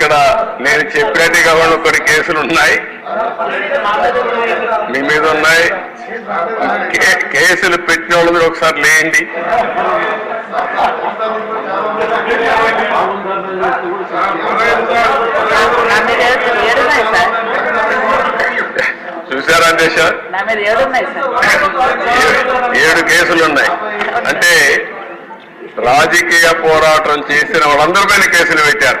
ఇక్కడ నేను చెప్పినట్టుగా ఉన్న కొన్ని కేసులు ఉన్నాయి. మీ మీద ఉన్నాయి. కేసులు పెట్టిన వాళ్ళు ఒకసారి లేండి. సార్ చూసారా దేశ సార్ ఏడు కేసులు ఉన్నాయి. అంటే రాజకీయ పోరాటం చేసిన వాళ్ళందరి పైన కేసులు పెట్టారు.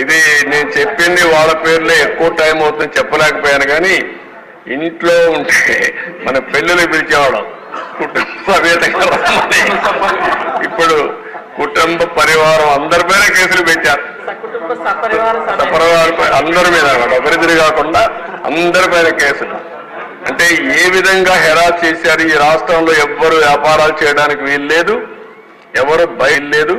ఇది నేను చెప్పింది వాళ్ళ పేర్లే ఎక్కువ టైం అవుతుంది చెప్పలేకపోయాను కానీ ఇంట్లో ఉంటే మన పెళ్ళిళ్ళు పిలిచేవాళ్ళం. కుటుంబ సమేతంగా రమ్మని. ఇప్పుడు కుటుంబ పరివారం అందరిపైన కేసులు పెట్టారు. సపరివారం అందరి మీద అన్నమాట ఒకరిద్దరు కాకుండా అందరిపైన కేసులు. అంటే ఏ విధంగా హెరాస్ చేశారు ఈ రాష్ట్రంలో ఎవ్వరు వ్యాపారాలు చేయడానికి వీలు లేదు ఎవరు బయలు లేదు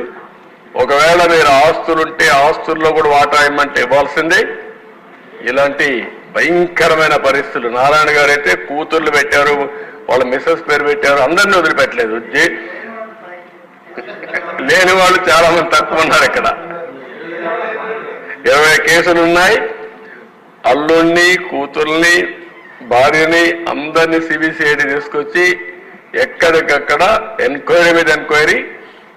ఒకవేళ మీరు ఆస్తులుంటే ఆస్తుల్లో కూడా వాటా ఇమ్మంటే ఇవ్వాల్సిందే. ఇలాంటి భయంకరమైన పరిస్థితులు. నారాయణ గారు అయితే కూతుర్లు పెట్టారు వాళ్ళ మిస్సెస్ పేరు పెట్టారు అందరినీ వదిలిపెట్టలేదు. లేని వాళ్ళు చాలా మంది తక్కువ ఉన్నారు ఇక్కడ. ఇరవై కేసులు ఉన్నాయి. అల్లుణ్ణి కూతుర్ని భార్యని అందరినీ సిబిసిఐడి తీసుకొచ్చి ఎక్కడికక్కడ ఎంక్వైరీ మీద ఎంక్వైరీ